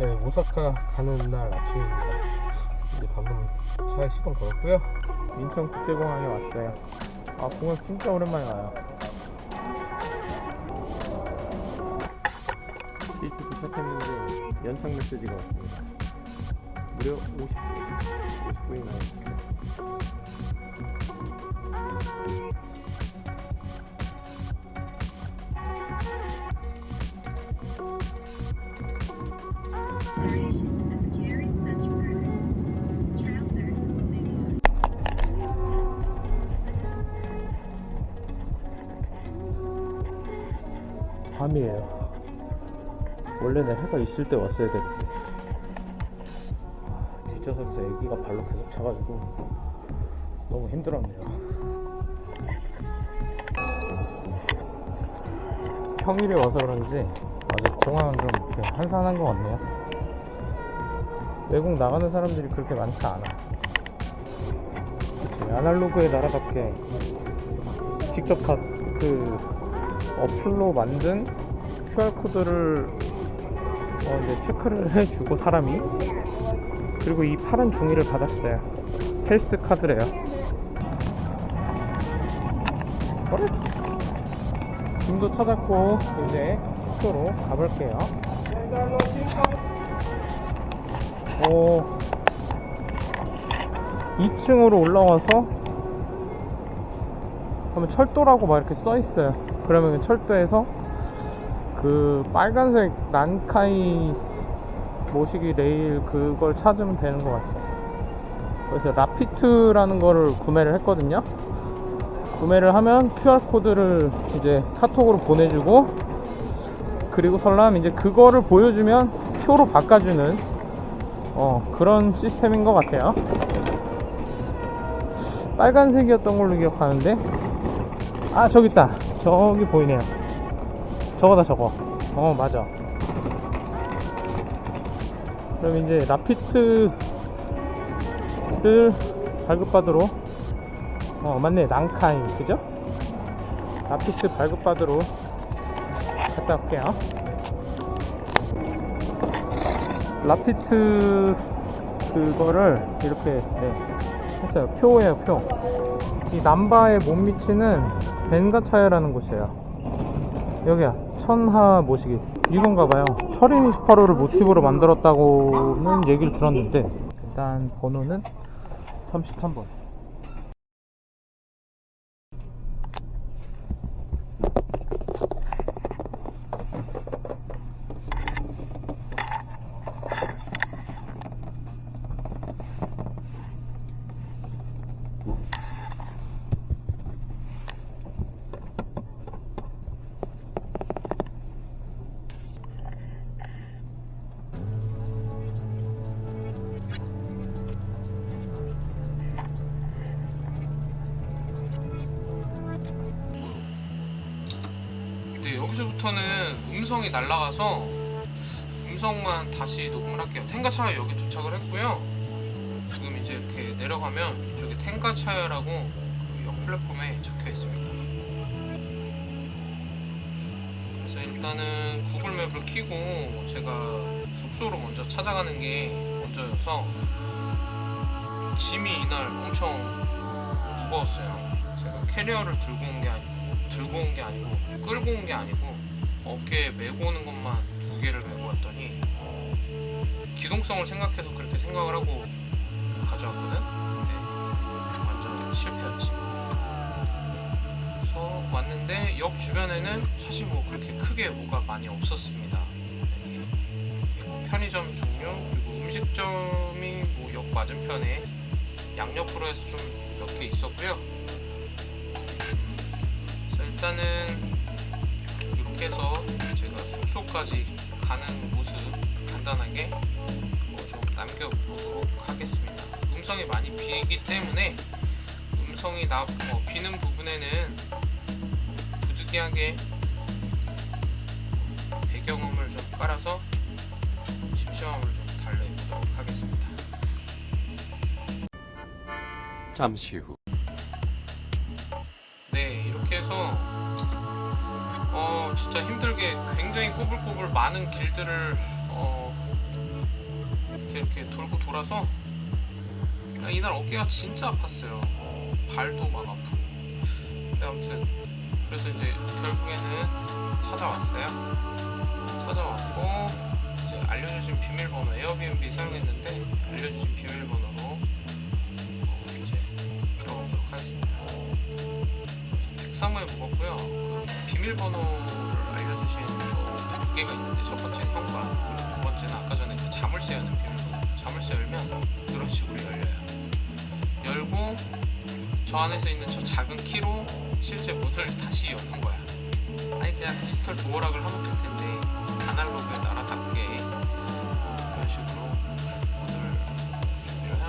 네, 오사카 가는 날 아침입니다. 이제 방금 차에 시동 걸었고요. 인천 국제공항에 왔어요. 아, 공항 진짜 오랜만에 와요. 게이트 도착했는데 연착 메시지가 왔습니다. 무려 50분, 50분이나 이렇게. 밤이에요. 원래는 해가 있을 때 왔어야 되는데 아, 뒷좌석에서 애기가 발로 계속 차가지고 너무 힘들었네요. 평일에 와서 그런지 아직 공항은 좀 이렇게 한산한 것 같네요. 외국 나가는 사람들이 그렇게 많지 않아. 그치, 아날로그의 나라답게 직접 다 그 어플로 만든 QR코드를 어 이제 체크를 해주고 사람이 그리고 이 파란 종이를 받았어요. 헬스 카드래요. 그래? 짐도 찾았고 이제 숙소로 가볼게요. 오, 2층으로 올라와서 그러면 철도라고 막 이렇게 써 있어요. 그러면 철도에서 그 빨간색 난카이 모시기 레일 그걸 찾으면 되는 것 같아요. 그래서 라피트라는 거를 구매를 했거든요. 구매를 하면 QR코드를 이제 카톡으로 보내주고 그리고 설람 이제 그거를 보여주면 표로 바꿔주는 어, 그런 시스템인 것 같아요. 빨간색이었던 걸로 기억하는데 아 저기 있다 저기 보이네요 저거다 저거. 어 맞아. 그럼 이제 라피트를 발급받으러 어 맞네. 난카인. 그죠? 라피트 발급받으러 갔다 올게요. 라피트 그거를 이렇게 네, 했어요. 표예요 표이 남바에 못 미치는 벤가차야라는 곳이에요 여기야. 천하 모시기. 이건가 봐요. 철인 28호를 모티브로 만들었다고는 얘기를 들었는데 일단 번호는 33번 여기서부터는 음성이 날라가서 음성만 다시 녹음을 할게요. 텐가차야 여기 도착을 했고요. 지금 이제 이렇게 내려가면 이쪽에 텐가차야라고 그 옆 플랫폼에 적혀 있습니다. 그래서 일단은 구글 맵을 키고 제가 숙소로 먼저 찾아가는 게 먼저여서 짐이 이날 엄청 무거웠어요. 제가 캐리어를 들고 온 게 아니고 들고 온 게 아니고 끌고 온 게 아니고 어깨에 메고 오는 것만 두 개를 메고 왔더니 기동성을 생각해서 그렇게 생각을 하고 가져왔거든. 근데 완전 실패였지. 그래서 왔는데 역 주변에는 사실 뭐 그렇게 크게 뭐가 많이 없었습니다. 이렇게 편의점 종류 그리고 음식점이 뭐 역 맞은편에 양옆으로 해서 좀 몇 개 있었고요. 일단은 이렇게 해서 제가 숙소까지 가는 모습 간단하게 뭐좀 남겨보도록 하겠습니다. 음성이 많이 비기 때문에 음성이 나 어, 비는 부분에는 부득이하게 배경음을 좀 깔아서 심심함을 좀 달래보도록 하겠습니다. 잠시 후 네 이렇게 해서 어 진짜 힘들게 굉장히 꼬불꼬불 많은 길들을 어, 이렇게, 이렇게 돌고 돌아서 아, 이날 어깨가 진짜 아팠어요. 어, 발도 막 아프고. 아무튼 그래서 이제 결국에는 찾아왔어요. 찾아왔고 이제 알려주신 비밀번호 에어비앤비 사용했는데 알려주신 비밀번호로 어, 이제 들어가도록 하겠습니다. 103호에 묵었고요. 그 비밀번호를 알려주신 거두 개가 있는데 첫 번째는 현관 두 번째는 아까 전에 그 자물쇠 여는 비밀번호. 자물쇠 열면 이런 식으로 열려요. 열고 저 안에서 있는 저 작은 키로 실제 문을 다시 여는 거야. 아니 그냥 디지털 도어락을 하면 될 텐데 아날로그의 나라답게 이런 식으로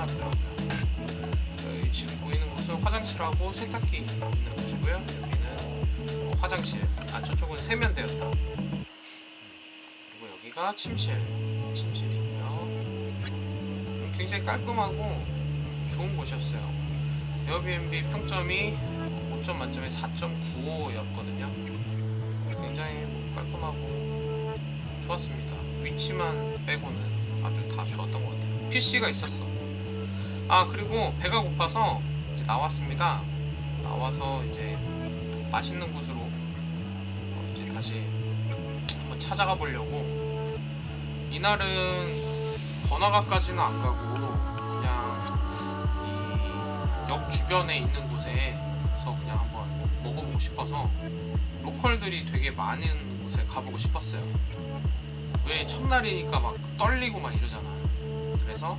해놨더라고요. 여기 지금 보이는 곳은 화장실하고 세탁기 있는 곳이고요. 여기는 어, 화장실. 아 저쪽은 세면대였다. 그리고 여기가 침실. 침실이고요. 굉장히 깔끔하고 좋은 곳이었어요. 에어비앤비 평점이 5점 만점에 4.95였거든요. 굉장히 뭐 깔끔하고 좋았습니다. 위치만 빼고는 아주 다 좋았던 것 같아요. PC가 있었어. 아 그리고 배가 고파서 이제 나왔습니다. 나와서 이제 맛있는 곳으로 어, 이제 다시 한번 찾아가 보려고. 이날은 번화가까지는 안 가고 그냥 이 역 주변에 있는 곳에서 그냥 한번 먹어보고 싶어서 로컬들이 되게 많은 곳에 가보고 싶었어요. 왜 첫날이니까 막 떨리고 막 이러잖아. 그래서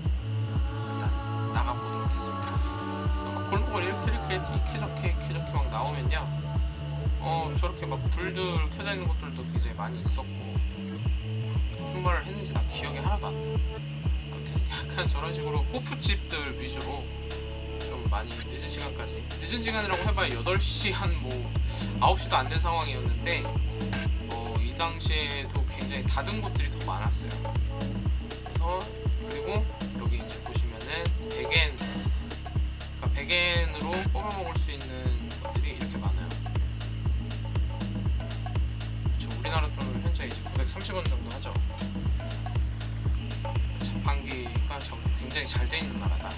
나가보도록 했습니다. 막 골목을 이렇게 이렇게 이렇게 저렇게 이렇게 저렇게 막 나오면요. 어 저렇게 막 불들 켜져 있는 곳들도 굉장히 많이 있었고 무슨 말을 했는지 나 기억이 하나도 안 나. 아무튼 약간 저런 식으로 호프집들 위주로 좀 많이 늦은 시간까지 늦은 시간이라고 해봐야 8시 한 뭐 9시도 안 된 상황이었는데 어, 이 당시에도 굉장히 닫은 곳들이 더 많았어요 그래서 그리고 백엔 그러니까 백엔으로 뽑아 먹을 수 있는 것들이 이렇게 많아요 저 우리나라 돈으로 현재 이제 930원 정도 하죠 자판기가 저 굉장히 잘 돼 있는 나라다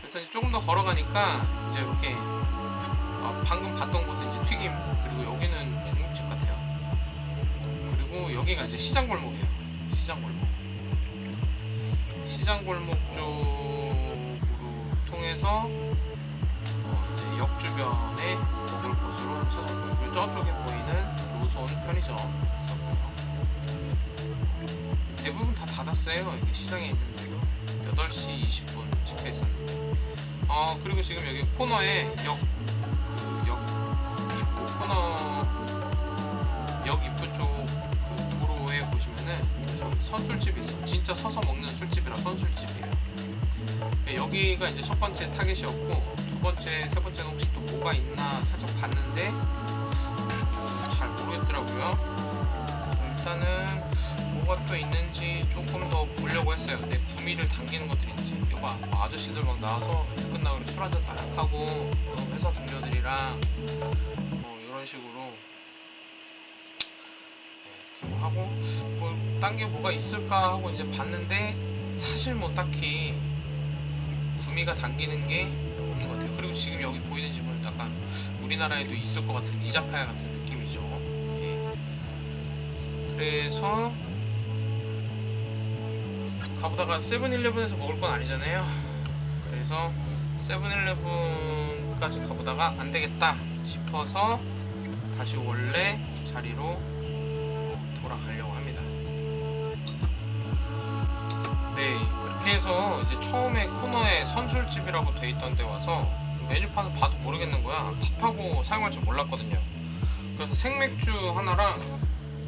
그래서 이제 조금 더 걸어가니까 이제 이렇게 어, 방금 봤던 곳은 이제 튀김 그리고 여기는 중국집 같아요. 그리고 여기가 이제 시장 골목이에요. 시장 골목. 시장 골목 쪽으로 통해서 어, 이제 역 주변에 먹을 곳으로 찾아보고 그리고 저쪽에 보이는 노선 편의점 있었고요. 대부분 다 닫았어요. 이게 시장에 있는 데가 8시 20분 찍혀 있었는데. 어 그리고 지금 여기 코너에 역 그 역 입구 코너 역 입구 도로에 보시면은 선술집이 있어. 진짜 서서 먹는 술집이라 선술집이에요. 네, 여기가 이제 첫 번째 타겟이었고 두 번째, 세 번째는 혹시 또 뭐가 있나 살짝 봤는데 잘 모르겠더라고요. 일단은 뭐가 또 있는지 조금 더 보려고 했어요. 내 구미를 당기는 것들이 있는지. 이거 봐. 뭐 아저씨들 막 나와서 일 끝나고 술 한잔 딱 하고 어, 회사 동료들이랑 뭐 이런 식으로 하고 뭐 딴 게 뭐가 있을까 하고 이제 봤는데 사실 뭐 딱히 구미가 당기는 게 없는 것 같아요. 그리고 지금 여기 보이는 집은 약간 우리나라에도 있을 것 같은 이자카야 같은 느낌이죠. 예. 그래서 가보다가 세븐일레븐에서 먹을 건 아니잖아요. 그래서 세븐일레븐까지 가보다가 안 되겠다 싶어서 다시 원래 자리로 돌아가려고 합니다. 네, 그렇게 해서 이제 처음에 코너에 선술집이라고 돼 있던 데 와서 메뉴판을 봐도 모르겠는 거야. 팝하고 사용할 줄 몰랐거든요. 그래서 생맥주 하나랑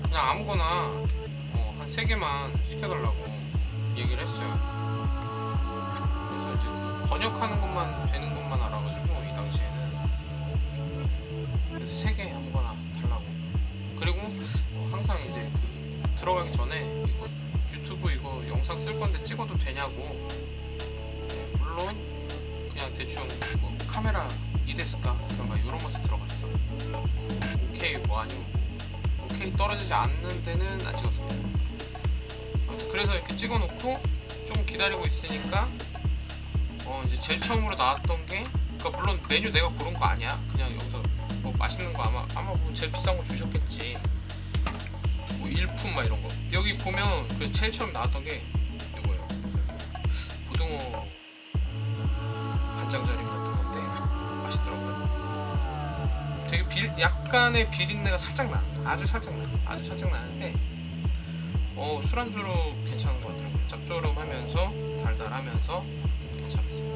그냥 아무거나 어, 한세 개만 시켜달라고 얘기를 했어요. 그래서 이제 그 번역하는 것만 되는 것만 알아가지고 이 당시에는 그래서 세 개 아무거나. 그리고 어, 항상 이제 그 들어가기 전에 이거 유튜브 이거 영상 쓸 건데 찍어도 되냐고. 네, 물론 그냥 대충 뭐 카메라 이데스까 그런 이런 것에 들어갔어. 오케이 뭐 아니면 오케이 떨어지지 않는 데는 안 찍었습니다. 그래서 이렇게 찍어놓고 좀 기다리고 있으니까 어 이제 제일 처음으로 나왔던 게 그러니까 물론 메뉴 내가 고른 거 아니야 그냥 여기서 뭐 맛있는 거 아마 아마 뭐 제일 비싼 거 주셨겠지. 뭐 일품 막 이런 거. 여기 보면 그 제일 처음 나왔던 게 이거예요. 고등어 간장절임 같은 건데 맛있더라고요. 되게 비, 약간의 비린내가 살짝 나. 아주 살짝 나. 아주 살짝 나는데 어 술안주로 괜찮은 것 같더라고요. 짭조름하면서 달달하면서 괜찮았습니다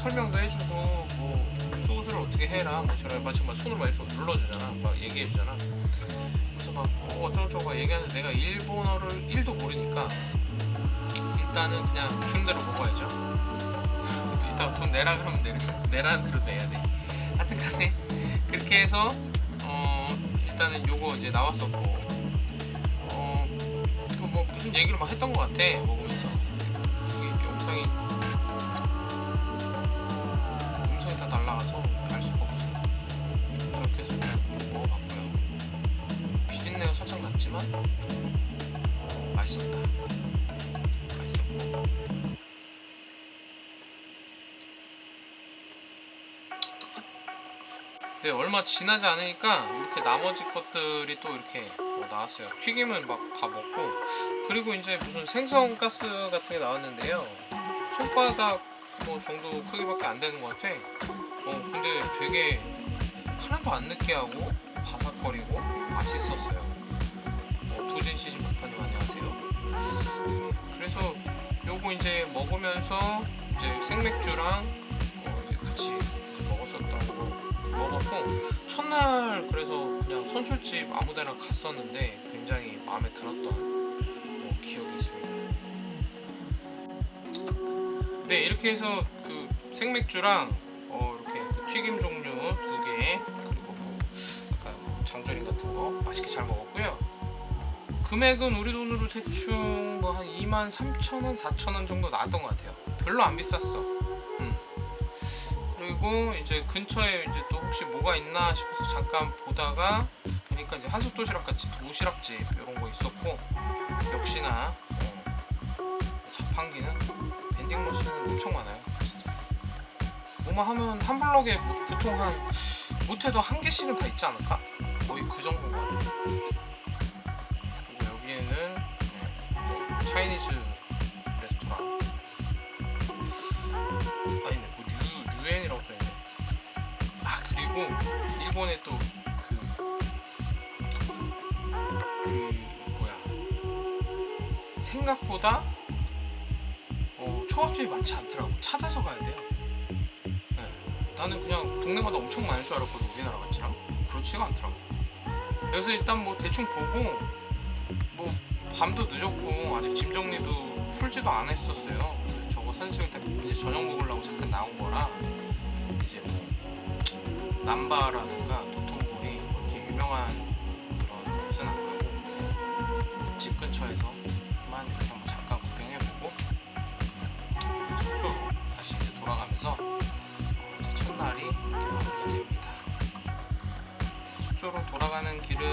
설명도 해주고 뭐 소스를 어떻게 해라 뭐 저런 마치 막 손을 막 눌러주잖아. 막 얘기해주잖아. 그래서 막 어, 얘기하는데 내가 일본어를 1도 모르니까 일단은 그냥 주는 대로 먹어야죠. 이따 돈 내라 그러면 내라 내라는 대로 내야 돼. 하여튼 간에 그렇게 해서 어 일단은 요거 이제 나왔었고 어, 그뭐 무슨 얘기를 막 했던 것 같아 먹으면서. 이게 영상이 그냥 먹어봤고요 비린내가 살짝 났지만 어, 맛있었다 맛있었고 네, 얼마 지나지 않으니까 이렇게 나머지 것들이 또 이렇게 뭐 나왔어요. 튀김은 막 다 먹고 그리고 이제 무슨 생선 가스 같은 게 나왔는데요. 손바닥 뭐 정도 크기밖에 안 되는 것 같아. 어, 근데 되게 하나도 안 느끼하고 바삭거리고 맛있었어요. 어, 도진 시즌 박사님 안녕하세요. 그래서 요거 이제 먹으면서 이제 생맥주랑 어, 같이 먹었었던 거 먹었고 첫날 그래서 그냥 선술집 아무데나 갔었는데 굉장히 마음에 들었던 어, 기억이 있습니다. 네 이렇게 해서 그 생맥주랑 어, 이렇게 그 튀김 종류 두 뭐 아까 뭐 장조림 같은 거 맛있게 잘 먹었고요. 금액은 우리 돈으로 대충 뭐 한 2만 3천 원, 4천 원 정도 나왔던 것 같아요. 별로 안 비쌌어. 음. 그리고 이제 근처에 이제 또 혹시 뭐가 있나 싶어서 잠깐 보다가 보니까 이제 한솥 도시락 같이 도시락집 이런 거 있었고 역시나 어, 자판기는 밴딩 머신은 엄청 많아요 뭐만 하면 한 블럭에 뭐 보통 한 못해도 한 개씩은 다 있지 않을까? 거의 그 정도인 것 같아요. 그리고 여기에는 뭐 차이니즈 레스토랑. 아니네. 뭐 류, 류엔이라고 써있네. 아 그리고 일본에 또그그 뭐야. 생각보다 어, 초밥집이 많지 않더라고. 찾아서 가야 돼요. 네. 나는 그냥 동네마다 엄청 많을 줄 알았거든 우리나라 같이랑 그렇지가 않더라고. 그래서 일단 뭐 대충 보고 뭐 밤도 늦었고 아직 짐 정리도 풀지도 않아 했었어요. 저거 찍을 때 이제 저녁 먹으려고 잠깐 나온 거라 이제 뭐 남바라든가 도톤보리 이렇게 유명한 그런 곳은 안 가고 집 근처에서만 이렇게 한번 잠깐 구경해보고 숙소로 다시 돌아가면서 이렇게 마무리됩니다. 숙소로 돌아가는 길은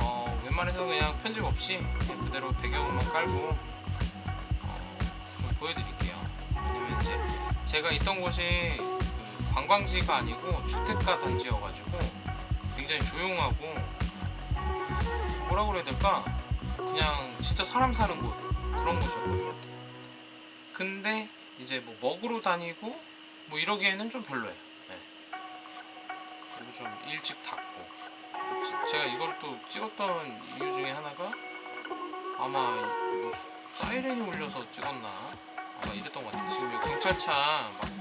어, 웬만해서 그냥 편집 없이 그대로 배경음악 깔고 어, 좀 보여드릴게요. 왜냐면 이제 제가 있던 곳이 그 관광지가 아니고 주택가 단지여가지고 굉장히 조용하고 뭐라 그래야 될까? 그냥 진짜 사람 사는 곳 그런 곳이었거든요. 근데 이제 뭐 먹으러 다니고 뭐 이러기에는 좀 별로예요. 네. 그리고 좀 일찍 닫고 지- 제가 이걸 또 찍었던 이유 중에 하나가 아마 뭐 사이렌이 울려서 찍었나 아마 이랬던 것 같아요. 지금 경찰차 막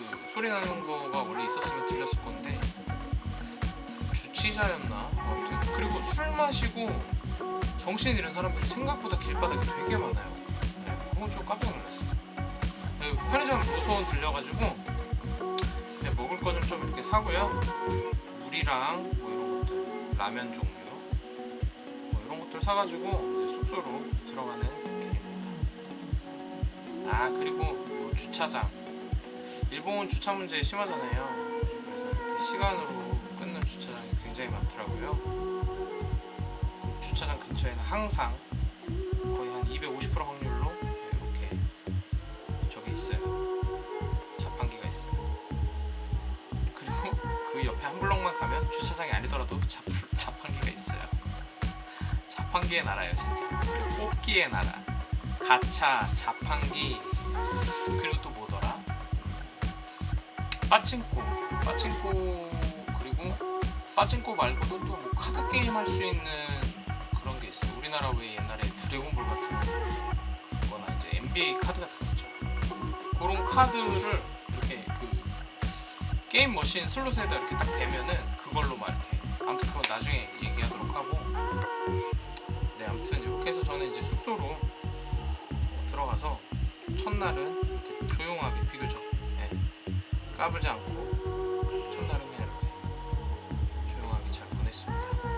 그 소리 나는 거가 원래 있었으면 들렸을 건데 주치자였나 아무튼 그리고 술 마시고 정신 잃은 사람들이 생각보다 길바닥에 되게 많아요. 네, 그건 좀 깜짝 놀랐어요. 네, 편의점 노소원 들려가지고 네, 먹을 거는 좀 이렇게 사고요. 물이랑 뭐 이런 것들, 라면 종류 뭐 이런 것들 사가지고 이제 숙소로 들어가는 길입니다. 아 그리고 요 주차장. 일본 주차 문제 심하잖아요. 그래서 시간으로 끊는 주차장이 굉장히 많더라고요. 주차장 근처에는 항상 거의 한 250% 그 옆에 한 블럭만 가면 주차장이 아니더라도 자, 자판기가 있어요. 자판기의 나라예요, 진짜. 그리고 뽑기의 나라. 가차, 자판기, 그리고 또 뭐더라? 빠찡코, 빠찡코 그리고 빠찡코 말고도 또 뭐 카드 게임 할 수 있는 그런 게 있어요. 우리나라 왜 옛날에 드래곤볼 같은 거나 이제 NBA 카드 같은 거 있죠. 그런 카드를 게임 머신 슬롯에다 이렇게 딱 대면은 그걸로 막 이렇게 아무튼 그건 나중에 얘기하도록 하고. 네 아무튼 이렇게 해서 저는 이제 숙소로 들어가서 첫날은 조용하게 비교적 네, 까불지 않고 첫날은 그냥 이렇게 조용하게 잘 보냈습니다.